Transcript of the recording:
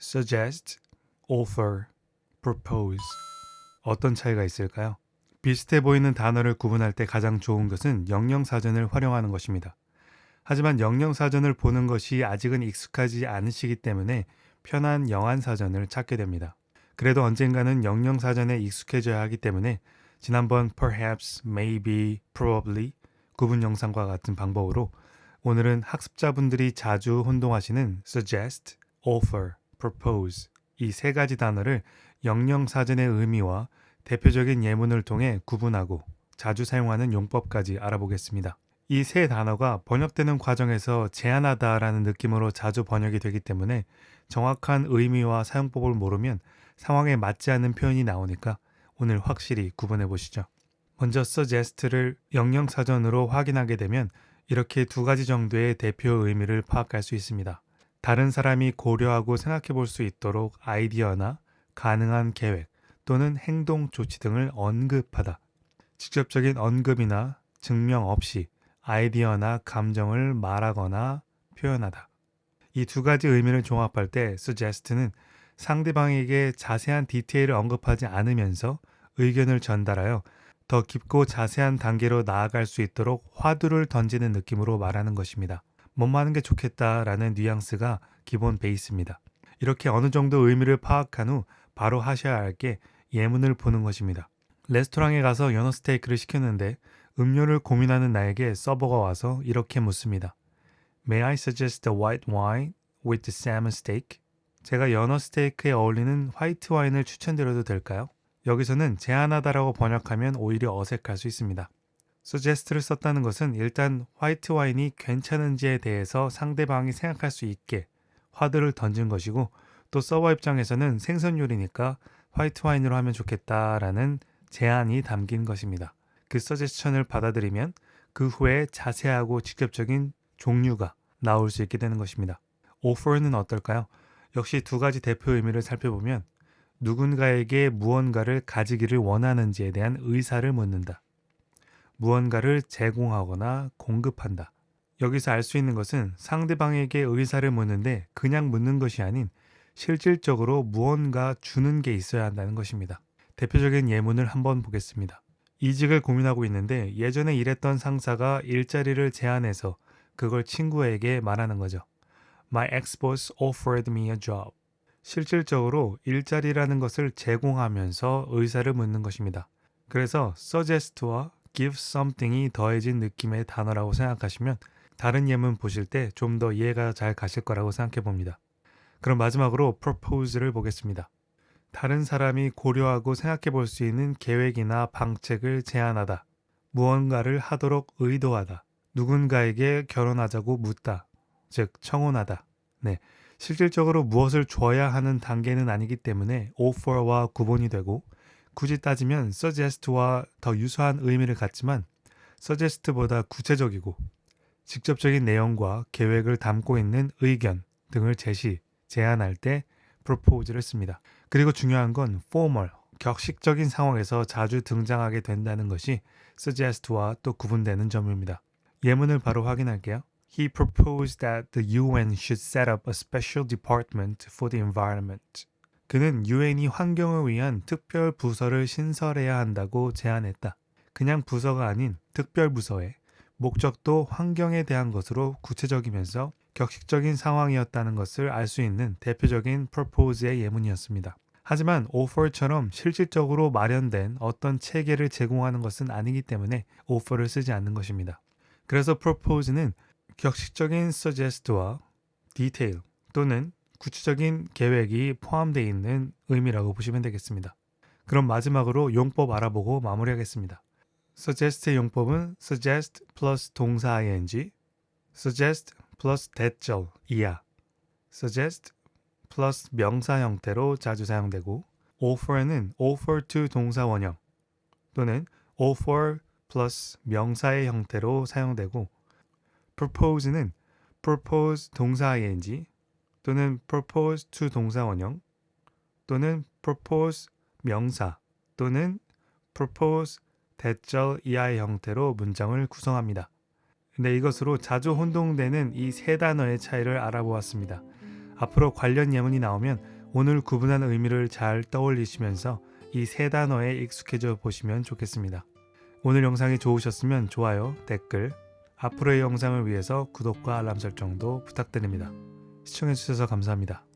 suggest, offer, propose. 어떤 차이가 있을까요? 비슷해 보이는 단어를 구분할 때 가장 좋은 것은 영영사전을 활용하는 것입니다. 하지만 영영사전을 보는 것이 아직은 익숙하지 않으시기 때문에 편한 영안사전을 찾게 됩니다. 그래도 언젠가는 영영사전에 익숙해져야 하기 때문에 지난번 perhaps, maybe, probably 구분 영상과 같은 방법으로 오늘은 학습자분들이 자주 혼동하시는 suggest, offer, propose 이 세 가지 단어를 영영 사전의 의미와 대표적인 예문을 통해 구분하고 자주 사용하는 용법까지 알아보겠습니다. 이 세 단어가 번역되는 과정에서 제한하다라는 느낌으로 자주 번역이 되기 때문에 정확한 의미와 사용법을 모르면 상황에 맞지 않는 표현이 나오니까 오늘 확실히 구분해 보시죠. 먼저 suggest를 영영사전으로 확인하게 되면 이렇게 두 가지 정도의 대표 의미를 파악할 수 있습니다. 다른 사람이 고려하고 생각해 볼 수 있도록 아이디어나 가능한 계획 또는 행동 조치 등을 언급하다. 직접적인 언급이나 증명 없이 아이디어나 감정을 말하거나 표현하다. 이 두 가지 의미를 종합할 때 suggest는 상대방에게 자세한 디테일을 언급하지 않으면서 의견을 전달하여 더 깊고 자세한 단계로 나아갈 수 있도록 화두를 던지는 느낌으로 말하는 것입니다. 뭐뭐 하는 게 좋겠다라는 뉘앙스가 기본 베이스입니다. 이렇게 어느 정도 의미를 파악한 후 바로 하셔야 할 게 예문을 보는 것입니다. 레스토랑에 가서 연어 스테이크를 시켰는데 음료를 고민하는 나에게 서버가 와서 이렇게 묻습니다. May I suggest a white wine with the salmon steak? 제가 연어 스테이크에 어울리는 화이트 와인을 추천드려도 될까요? 여기서는 제안하다라고 번역하면 오히려 어색할 수 있습니다. Suggest를 썼다는 것은 일단 화이트 와인이 괜찮은지에 대해서 상대방이 생각할 수 있게 화두를 던진 것이고 또 서버 입장에서는 생선 요리니까 화이트 와인으로 하면 좋겠다라는 제안이 담긴 것입니다. 그 서제스천을 받아들이면 그 후에 자세하고 직접적인 종류가 나올 수 있게 되는 것입니다. offer는 어떨까요? 역시 두 가지 대표 의미를 살펴보면 누군가에게 무언가를 가지기를 원하는지에 대한 의사를 묻는다. 무언가를 제공하거나 공급한다. 여기서 알 수 있는 것은 상대방에게 의사를 묻는데 그냥 묻는 것이 아닌 실질적으로 무언가 주는 게 있어야 한다는 것입니다. 대표적인 예문을 한번 보겠습니다. 이직을 고민하고 있는데 예전에 일했던 상사가 일자리를 제안해서 그걸 친구에게 말하는 거죠. My ex-boss offered me a job. 실질적으로 일자리라는 것을 제공하면서 의사를 묻는 것입니다. 그래서 suggest와 give something이 더해진 느낌의 단어라고 생각하시면 다른 예문 보실 때 좀 더 이해가 잘 가실 거라고 생각해 봅니다. 그럼 마지막으로 propose를 보겠습니다. 다른 사람이 고려하고 생각해 볼 수 있는 계획이나 방책을 제안하다. 무언가를 하도록 의도하다. 누군가에게 결혼하자고 묻다. 즉, 청혼하다. 네. 실질적으로 무엇을 줘야 하는 단계는 아니기 때문에 offer와 구분이 되고 굳이 따지면 suggest와 더 유사한 의미를 갖지만 suggest보다 구체적이고 직접적인 내용과 계획을 담고 있는 의견 등을 제시, 제안할 때 propose를 씁니다. 그리고 중요한 건 formal, 격식적인 상황에서 자주 등장하게 된다는 것이 suggest와 또 구분되는 점입니다. 예문을 바로 확인할게요. He proposed that the UN should set up a special department for the environment. 그는 유엔이 환경을 위한 특별 부서를 신설해야 한다고 제안했다. 그냥 부서가 아닌 특별 부서에 목적도 환경에 대한 것으로 구체적이면서 격식적인 상황이었다는 것을 알 수 있는 대표적인 propose의 예문이었습니다. 하지만 offer처럼 실질적으로 마련된 어떤 체계를 제공하는 것은 아니기 때문에 offer를 쓰지 않는 것입니다. 그래서 propose는 격식적인 suggest와 detail 또는 구체적인 계획이 포함되어 있는 의미라고 보시면 되겠습니다. 그럼 마지막으로 용법 알아보고 마무리하겠습니다. suggest의 용법은 suggest 플러스 동사 ing, suggest 플러스 대절 이하, suggest 플러스 명사 형태로 자주 사용되고 offer는 offer to 동사 원형 또는 offer 플러스 명사의 형태로 사용되고 propose는 propose 동사 ing 또는 propose to 동사원형 또는 propose 명사 또는 propose 대절 이하의 형태로 문장을 구성합니다. 근데 이것으로 자주 혼동되는 이 세 단어의 차이를 알아보았습니다. 앞으로 관련 예문이 나오면 오늘 구분한 의미를 잘 떠올리시면서 이 세 단어에 익숙해져 보시면 좋겠습니다. 오늘 영상이 좋으셨으면 좋아요, 댓글, 앞으로의 영상을 위해서 구독과 알람 설정도 부탁드립니다. 시청해주셔서 감사합니다.